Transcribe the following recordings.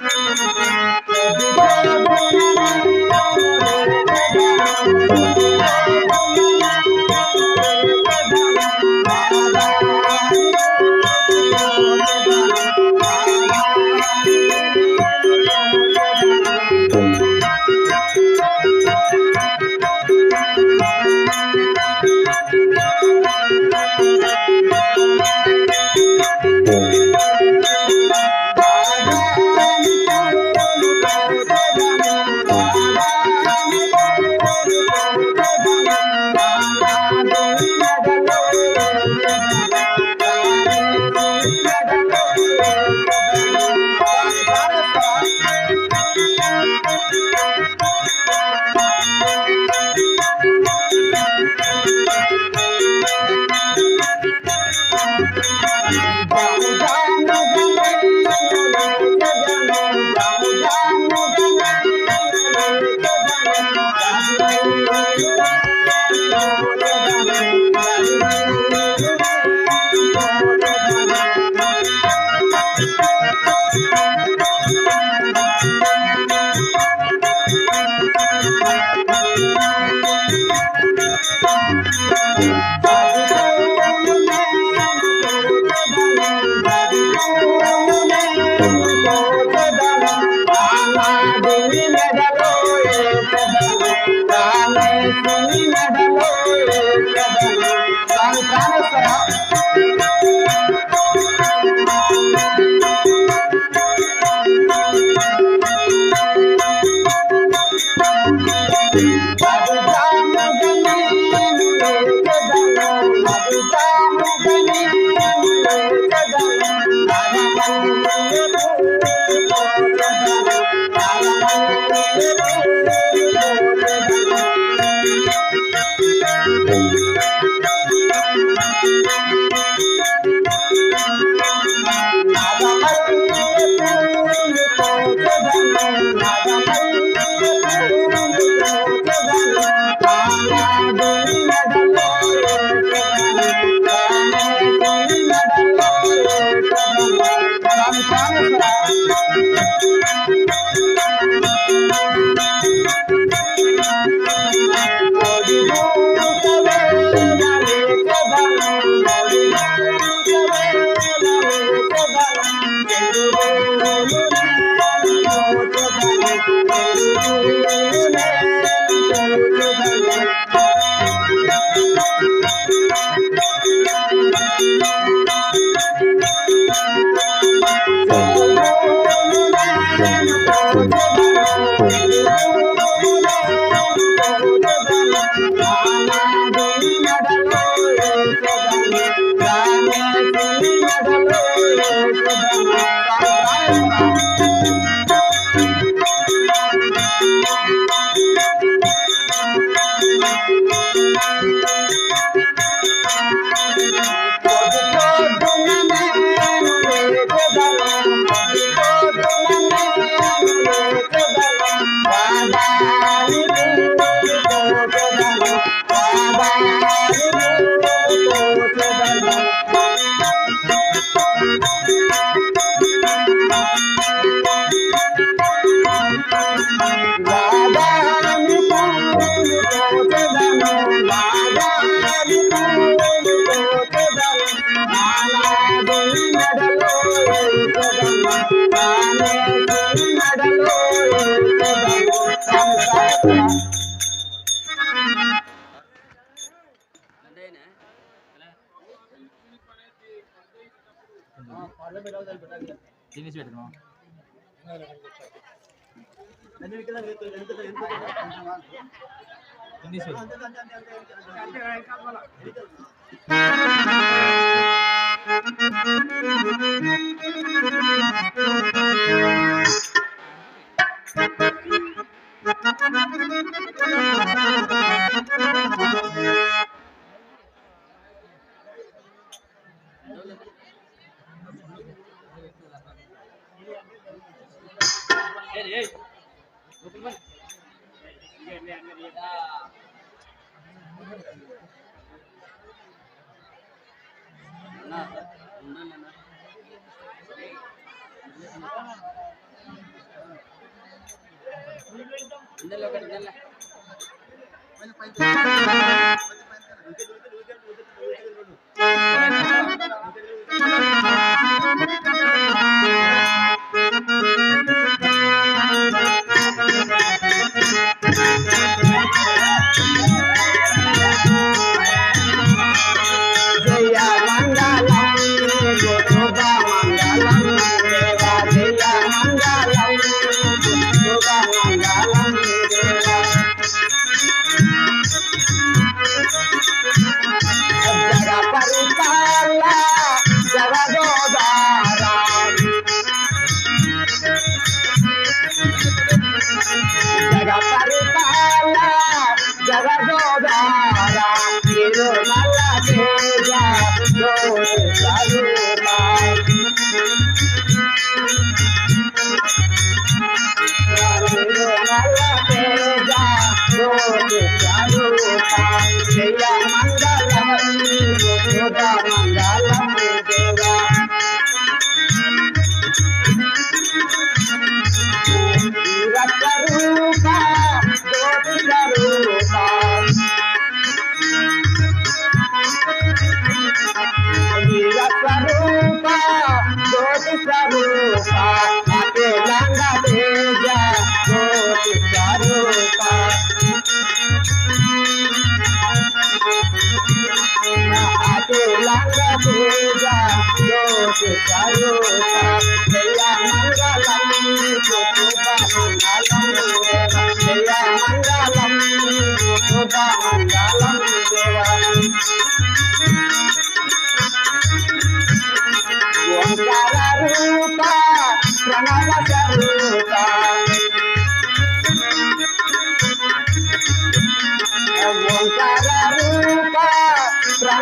Thank. Música Ini sih. de lo que es la... bueno, pues...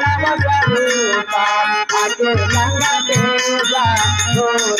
Thank you.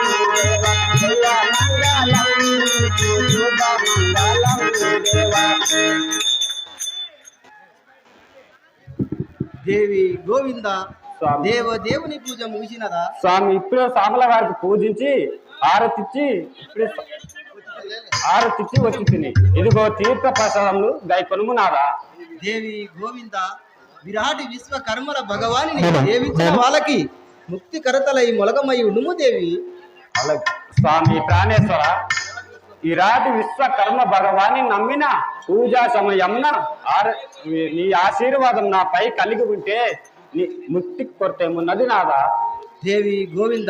దేవి గోవింద స్వామి. దేవ దేవుని పూజ ముగిసినదా? స్వామి ఇప్పుడే సామల వారికి పూజించి ఆరతిచ్చి ఇప్పుడే ఆరతిచ్చి వచ్చి తిని. ఇదిగో తీర్థ ప్రసాదములు గై కొనుము నాదా దేవి గోవింద విరాటి విశ్వ కర్మల భగవాని సేవించిన వాళ్ళకి ముక్తి కరతలై మొలగమై ఉండుము దేవి. స్వామి ప్రాణేశ్వర. ఈరాటి విశ్వకర్మ భగవాని నమ్మిన పూజా సమయమున ఆర- నీ ఆశీర్వాదం నాపై కలిగి ఉంటే నీ ముక్తి కొరతేమున్నది నాదా? దేవి గోవింద.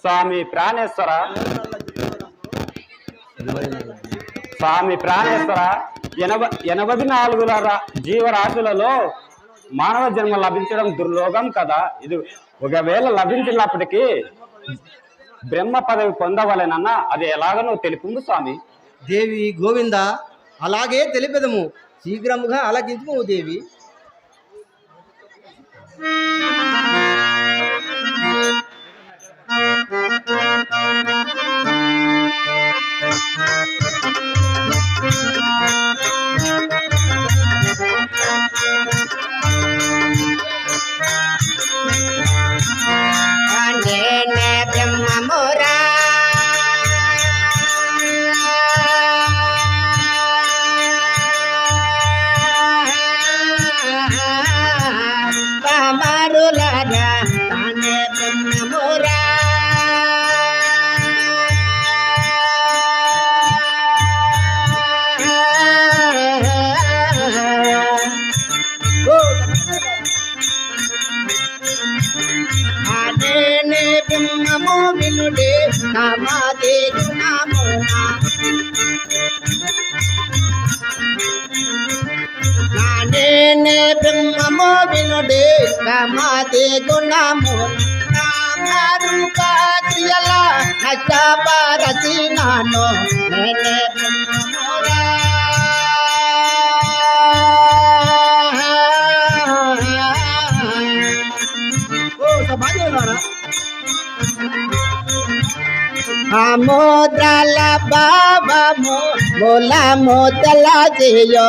స్వామి ప్రాణేశ్వర. స్వామి ప్రాణేశ్వర. ఎనభై ఎనభై నాలుగు జీవరాశులలో మానవ జన్మ లభించడం దుర్లోగం కదా. ఇది ఒకవేళ లభించినప్పటికీ బ్రహ్మ పదవి పొందవలెనన్న అది ఎలాగనో తెలుపు స్వామి. దేవి గోవింద అలాగే తెలిపెదము. శీఘ్రముగా ఆలకించుము దేవి. కృష్ణుడే నమాదే నమో నానే బ్రహ్మమో వినుడే నమాదే గుణమో నామరూప క్రియల నష్టపరచి నాను నేనే బ్రహ్మమో ఆమోద్రాల బాబము మూల మూతల చేయో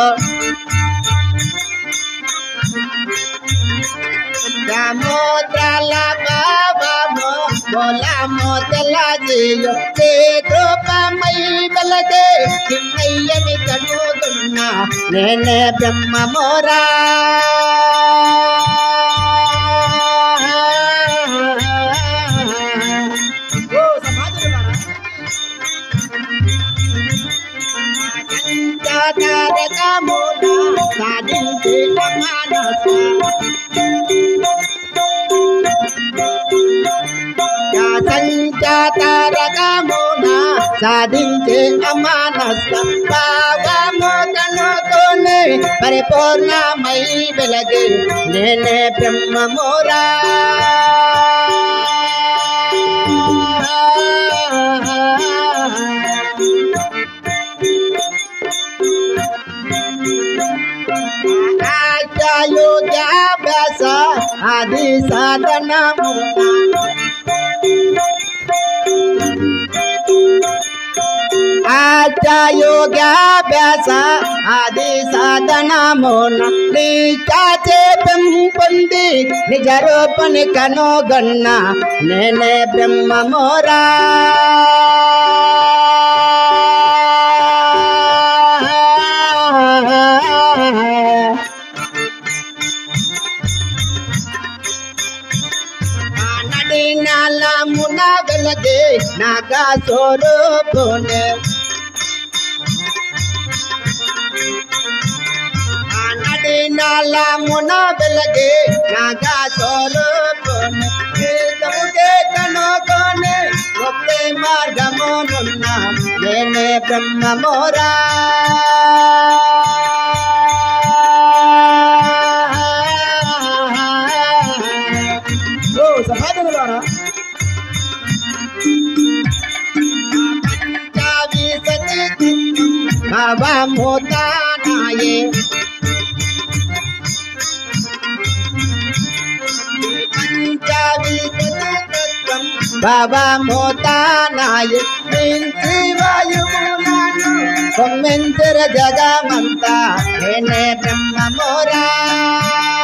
సముద్రాల బాబము మూల మూతల చేయో ఏ రూపమై వెలగే చిన్నయ్యని నేనే బ్రహ్మమోరా సంచారకమున సాధించే మనస సంచారకమున సాధించే అమానస పావము కనుతోనే పరిపూర్ణమై వెలగే నేనే బ్రహ్మమోరా अयोध्या आदि साधन आचायोग्या व्यास आदि साधन मोन। नीचाचे ब्रह्मपंडी निजरोपण कनो गन्ना। नैने ब्रह्म मोरा। మున వెలగే నాగా స్వరూపునే నడినాల మున వెలగే నాగా స్వరూపునే నిజముగే కనుగొనే ఒకే మార్గమునున్న నేనే బ్రహ్మమోరా భవముతానాయే పంచావి సతి భవముతానాయే మించి వాయువులను కొమ్మెంతర జగమంతా నేనే బ్రహ్మమోరా ఆదిరాతతో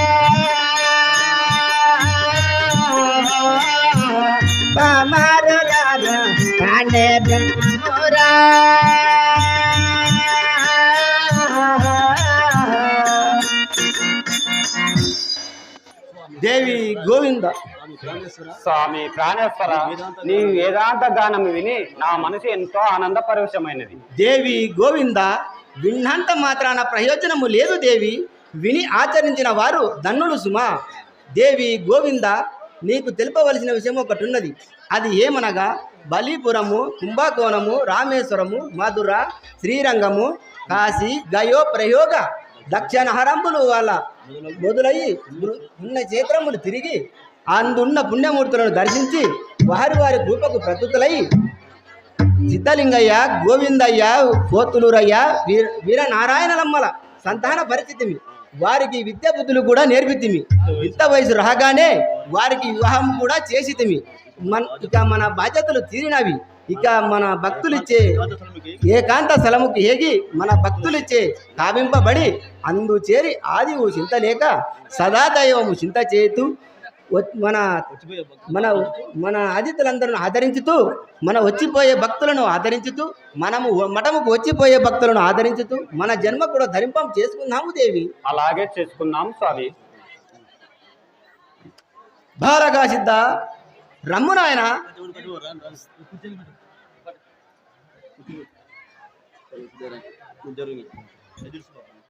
గోవింద స్వామి ప్రాణేశ్వర? నీ వేదాంత గానం విని నా మనసు ఎంతో ఆనంద పరవశమైనది దేవి గోవింద విన్నంత మాత్రాన ప్రయోజనము లేదు దేవి విని ఆచరించిన వారు ధన్నులు సుమా. దేవి గోవింద నీకు తెలుపవలసిన విషయం ఒకటి ఉన్నది అది ఏమనగా బలీపురము కుంభకోణము రామేశ్వరము మధుర శ్రీరంగము కాశీ గయో ప్రయోగ దక్షిణ హరంబులు వాళ్ళ మొదలయ్యి ఉన్న క్షేత్రములు తిరిగి అందున్న పుణ్యమూర్తులను దర్శించి వారి వారి కృపకు ప్రతుతులై సిద్ధలింగయ్య గోవిందయ్య కోతులూరయ్య వీర వీరనారాయణలమ్మల సంతాన పరిస్థితిమి. వారికి విద్య బుద్ధులు కూడా నేర్పితిమి. ఇంత వయసు రాగానే వారికి వివాహం కూడా చేసితిమి. మన ఇక మన బాధ్యతలు తీరినవి. ఇక మన భక్తులిచ్చే ఏకాంత స్థలముకి ఏగి మన భక్తులిచ్చే కావింపబడి అందు చేరి ఆదివు చింత లేక సదాదైవము చింత చేతు మన మన మన అతిథులందరూ ఆదరించుతూ మన వచ్చిపోయే భక్తులను ఆదరించుతూ మనము మఠముకు వచ్చిపోయే భక్తులను ఆదరించుతూ మన జన్మ కూడా ధరింపం చేసుకున్నాము దేవి. అలాగే చేసుకున్నాం స్వామి. భారగా సిద్ధ రమ్ము నాయన. జరుగు